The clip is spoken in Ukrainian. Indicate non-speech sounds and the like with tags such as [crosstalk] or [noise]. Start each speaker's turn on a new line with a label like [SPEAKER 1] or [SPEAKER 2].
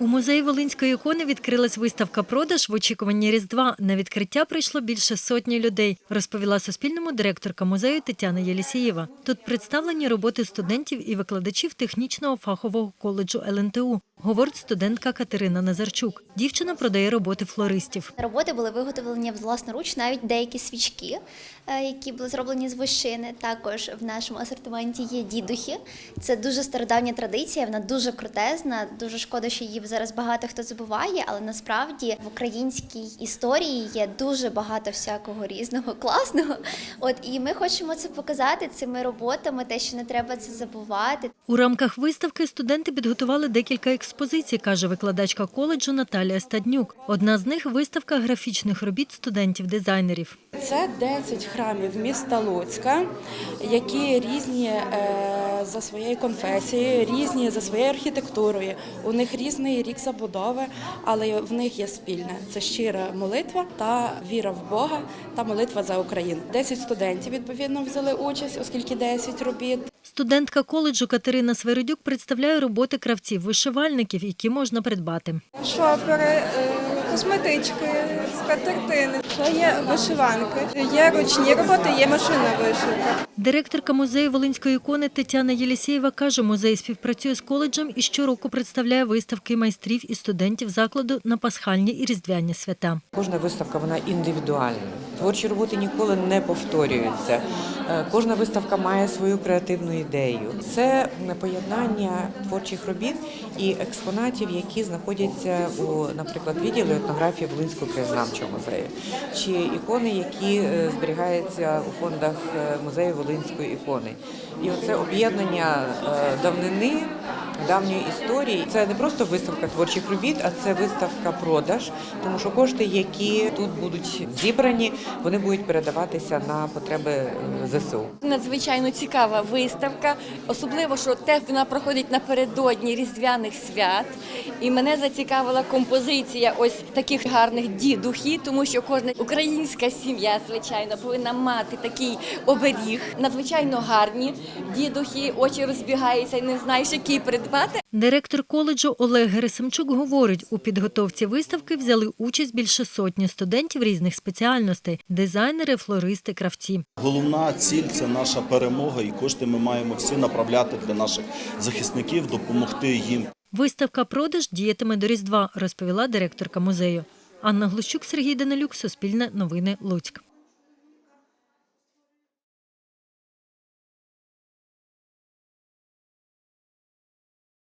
[SPEAKER 1] У музеї Волинської ікони відкрилась виставка продаж в очікуванні Різдва. На відкриття прийшло більше сотні людей, розповіла Суспільному директорка музею Тетяна Єлісієва. Тут представлені роботи студентів і викладачів технічного фахового коледжу ЛНТУ, говорить студентка Катерина Назарчук. Дівчина продає роботи флористів.
[SPEAKER 2] Роботи були виготовлені власноруч, навіть деякі свічки, е, які були зроблені з вощини. Також в нашому асортименті є дідухи. Це дуже стародавня традиція, вона дуже крутезна. Дуже шкода, що її зараз багато хто забуває, але насправді в українській історії є дуже багато всякого різного [laughs] класного. От і ми хочемо це показати цими роботами, те, що не треба це забувати.
[SPEAKER 1] У рамках виставки студенти підготували декілька експозицій, каже викладачка коледжу Наталія Стаднюк. Одна з них виставка графічних робіт студентів-дизайнерів.
[SPEAKER 3] Це 10 храмів міста Луцька, які різні е, за своєю конфесією, різні за своєю архітектурою. У них різний рік забудови, але в них є спільне це щира молитва та віра в Бога та молитва за Україну. 10 студентів відповідно взяли участь, оскільки 10 робіт.
[SPEAKER 1] Студентка коледжу Катерина Свередюк представляє роботи кравців-вишивальників, які можна придбати.
[SPEAKER 4] шопери, е, косметички, скатертини. Ще є вишиванки, є ручні роботи, є машинна вишивка.
[SPEAKER 1] Директорка музею Волинської ікони Тетяна Єлісєєва каже, музей співпрацює з коледжем і щороку представляє виставки майстрів і студентів закладу на пасхальні і різдвяні свята.
[SPEAKER 5] Кожна виставка вона індивідуальна. Творчі роботи ніколи не повторюються. Е, Кожна виставка має свою креативну ідею. Це поєднання творчих робіт і експонатів, які знаходяться у, наприклад, відділі етнографії Волинського краєзнавчого музею, чи ікони, які е, зберігаються у фондах е, музею Волинської ікони. І оце об'єднання е, давнини, давньої історії. Це не просто виставка творчих робіт, а це виставка продаж, тому що кошти, які тут будуть зібрані, вони будуть передаватися на потреби е, ЗСУ.
[SPEAKER 6] Надзвичайно цікава виставка, особливо, що те вона проходить напередодні різдвяних свят. І мене зацікавила композиція ось таких гарних дідухів, тому що кожна українська сім'я, звичайно, повинна мати такий оберіг. Надзвичайно гарні дідухи, очі розбігаються і не знаєш, який придбати.
[SPEAKER 1] Директор коледжу Олег Герасимчук говорить, у підготовці виставки взяли участь більше сотні студентів різних спеціальностей – дизайнери, флористи, кравці.
[SPEAKER 7] Головна ціль це наша перемога, і кошти ми маємо всі направляти для наших захисників, допомогти їм.
[SPEAKER 1] Виставка продаж діятиме до Різдва, розповіла директорка музею. Анна Глущук, Сергій Данилюк, Суспільне новини, Луцьк.